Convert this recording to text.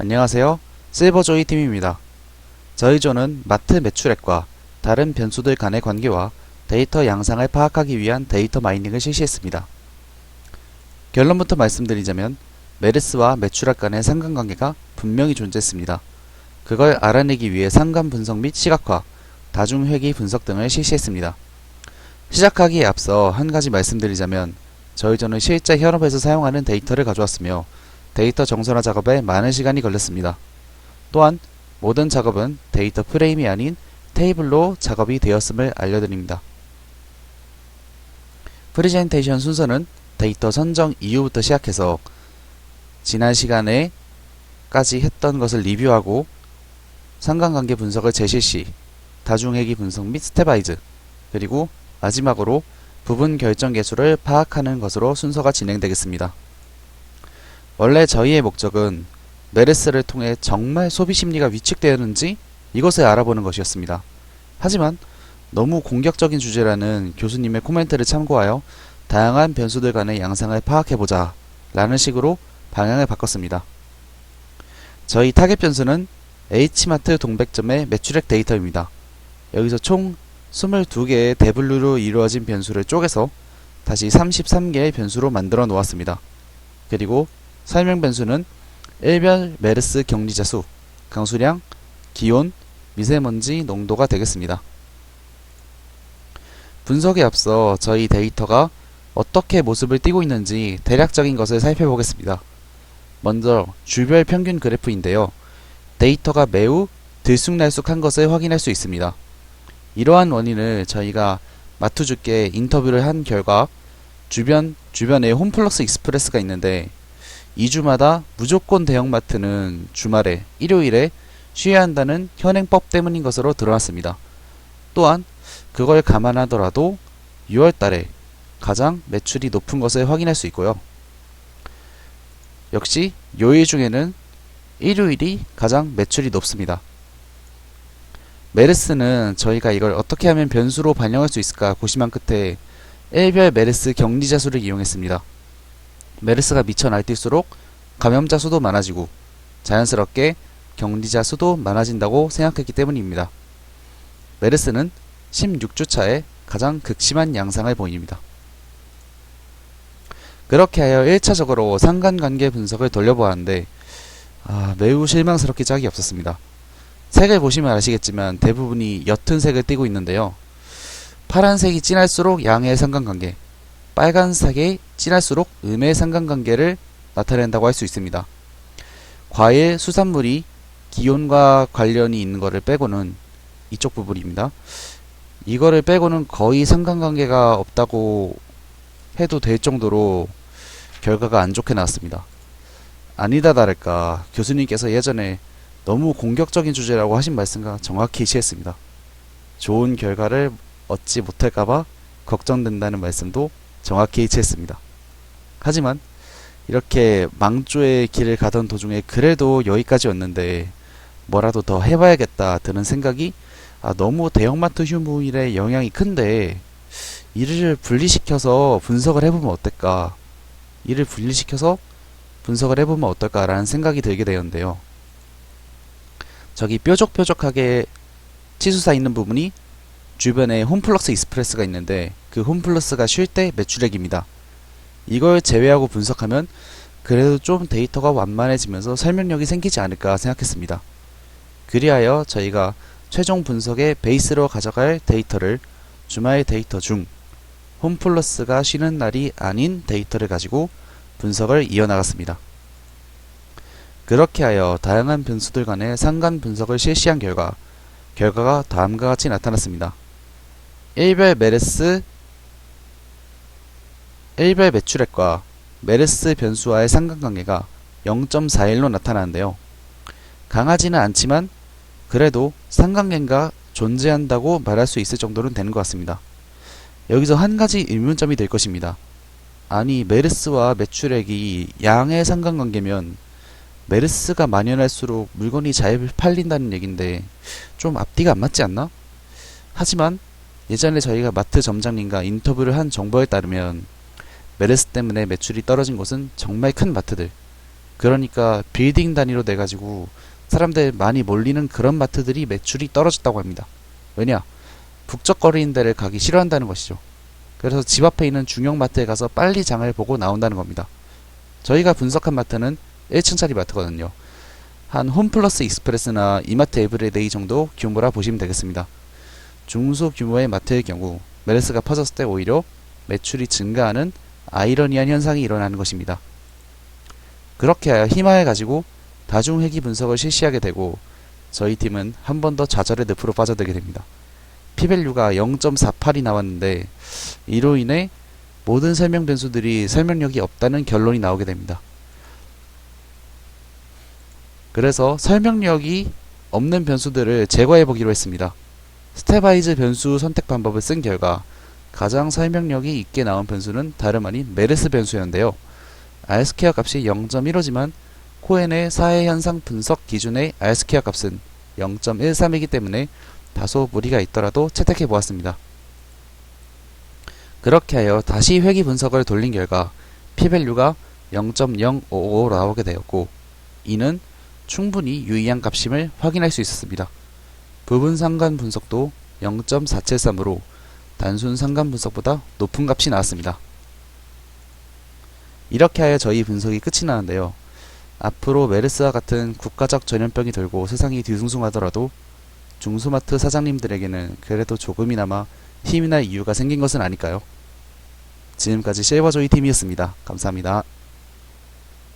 안녕하세요. 실버조이 팀입니다. 저희 조는 마트 매출액과 다른 변수들 간의 관계와 데이터 양상을 파악하기 위한 데이터 마이닝을 실시했습니다. 결론부터 말씀드리자면 메르스와 매출액 간의 상관관계가 분명히 존재했습니다. 그걸 알아내기 위해 상관 분석 및 시각화, 다중회귀 분석 등을 실시했습니다. 시작하기에 앞서 한 가지 말씀드리자면 저희 조는 실제 현업에서 사용하는 데이터를 가져왔으며 데이터 정선화 작업에 많은 시간이 걸렸습니다. 또한 모든 작업은 데이터 프레임이 아닌 테이블로 작업이 되었음을 알려드립니다. 프리젠테이션 순서는 데이터 선정 이후부터 시작해서 지난 시간에 까지 했던 것을 리뷰하고 상관관계 분석을 재실시, 다중회귀 분석 및 스테바이즈, 그리고 마지막으로 부분 결정 개수를 파악하는 것으로 순서가 진행되겠습니다. 원래 저희의 목적은 메르스를 통해 정말 소비 심리가 위축되었는지 이것을 알아보는 것이었습니다. 하지만 너무 공격적인 주제라는 교수님의 코멘트를 참고하여 다양한 변수들 간의 양상을 파악해보자 라는 식으로 방향을 바꿨습니다. 저희 타겟 변수는 H마트 동백점의 매출액 데이터입니다. 여기서 총 22개의 대분류로 이루어진 변수를 쪼개서 다시 33개의 변수로 만들어 놓았습니다. 그리고 설명 변수는 일별 메르스 격리자 수, 강수량, 기온, 미세먼지 농도가 되겠습니다. 분석에 앞서 저희 데이터가 어떻게 모습을 띠고 있는지 대략적인 것을 살펴보겠습니다. 먼저 주별 평균 그래프인데요. 데이터가 매우 들쑥날쑥한 것을 확인할 수 있습니다. 이러한 원인을 저희가 마투주께 인터뷰를 한 결과 주변 주변에 홈플러스 익스프레스가 있는데 2주마다 무조건 대형마트는 주말에 일요일에 쉬어야 한다는 현행법 때문인 것으로 드러났습니다. 또한 그걸 감안하더라도 6월달에 가장 매출이 높은 것을 확인할 수 있고요. 역시 요일 중에는 일요일이 가장 매출이 높습니다. 메르스는 저희가 이걸 어떻게 하면 변수로 반영할 수 있을까 고심한 끝에 일별 메르스 격리자 수를 이용했습니다. 메르스가 미쳐 날뛸수록 감염자 수도 많아지고 자연스럽게 격리자 수도 많아진다고 생각했기 때문입니다. 메르스는 16주 차에 가장 극심한 양상을 보입니다. 그렇게 하여 1차적으로 상관관계 분석을 돌려보았는데 아, 매우 실망스럽게 짝이 없었습니다. 색을 보시면 아시겠지만 대부분이 옅은 색을 띠고 있는데요. 파란색이 진할수록 양의 상관관계, 빨간색이 진할수록 음의 상관관계를 나타낸다고 할 수 있습니다. 과일, 수산물이 기온과 관련이 있는 것을 빼고는 이쪽 부분입니다. 이거를 빼고는 거의 상관관계가 없다고 해도 될 정도로 결과가 안 좋게 나왔습니다. 아니다 다를까 교수님께서 예전에 너무 공격적인 주제라고 하신 말씀과 정확히 일치했습니다. 좋은 결과를 얻지 못할까봐 걱정된다는 말씀도 정확히 일치했습니다. 하지만 이렇게 망조의 길을 가던 도중에 그래도 여기까지 왔는데 뭐라도 더 해봐야겠다 드는 생각이 아, 너무 대형마트 휴무일의 영향이 큰데 이를 분리시켜서 분석을 해보면 어떨까 이를 분리시켜서 분석을 해보면 어떨까라는 생각이 들게 되었는데요. 저기 뾰족뾰족하게 치수사 있는 부분이 주변에 홈플러스 익스프레스가 있는데 그 홈플러스가 쉴 때 매출액입니다. 이걸 제외하고 분석하면 그래도 좀 데이터가 완만해지면서 설명력이 생기지 않을까 생각했습니다. 그리하여 저희가 최종 분석의 베이스로 가져갈 데이터를 주말 데이터 중 홈플러스가 쉬는 날이 아닌 데이터를 가지고 분석을 이어나갔습니다. 그렇게 하여 다양한 변수들 간의 상관 분석을 실시한 결과 결과가 다음과 같이 나타났습니다. 일별 메르스 일별 매출액과 메르스 변수와의 상관관계가 0.41로 나타나는데요. 강하지는 않지만 그래도 상관관계가 존재한다고 말할 수 있을 정도는 되는 것 같습니다. 여기서 한 가지 의문점이 될 것입니다. 아니 메르스와 매출액이 양의 상관관계면 메르스가 만연할수록 물건이 잘 팔린다는 얘긴데 좀 앞뒤가 안 맞지 않나? 하지만 예전에 저희가 마트 점장님과 인터뷰를 한 정보에 따르면 메르스 때문에 매출이 떨어진 곳은 정말 큰 마트들 그러니까 빌딩 단위로 내가지고 사람들 많이 몰리는 그런 마트들이 매출이 떨어졌다고 합니다. 왜냐? 북적거리는 데를 가기 싫어한다는 것이죠. 그래서 집 앞에 있는 중형 마트에 가서 빨리 장을 보고 나온다는 겁니다. 저희가 분석한 마트는 1층짜리 마트거든요. 한 홈플러스 익스프레스나 이마트 에브리데이 정도 규모라 보시면 되겠습니다. 중소 규모의 마트의 경우 메르스가 퍼졌을 때 오히려 매출이 증가하는 아이러니한 현상이 일어나는 것입니다. 그렇게 하여 희망을 가지고 다중 회귀 분석을 실시하게 되고 저희 팀은 한 번 더 좌절의 늪으로 빠져들게 됩니다. 피밸류가 0.48이 나왔는데 이로 인해 모든 설명 변수들이 설명력이 없다는 결론이 나오게 됩니다. 그래서 설명력이 없는 변수들을 제거해 보기로 했습니다. 스테바이즈 변수 선택 방법을 쓴 결과 가장 설명력이 있게 나온 변수는 다름 아닌 메르스 변수였는데요. R스퀘어 값이 0.15지만 코엔의 사회 현상 분석 기준의 R스퀘어 값은 0.13이기 때문에 다소 무리가 있더라도 채택해 보았습니다. 그렇게 하여 다시 회귀 분석을 돌린 결과 p밸류가 0.055 나오게 되었고 이는 충분히 유의한 값임을 확인할 수 있었습니다. 부분 상관 분석도 0.473으로 단순 상관 분석보다 높은 값이 나왔습니다. 이렇게 하여 저희 분석이 끝이 나는데요. 앞으로 메르스와 같은 국가적 전염병이 돌고 세상이 뒤숭숭하더라도 중소마트 사장님들에게는 그래도 조금이나마 힘이나 이유가 생긴 것은 아닐까요? 지금까지 실버조이 팀이었습니다. 감사합니다.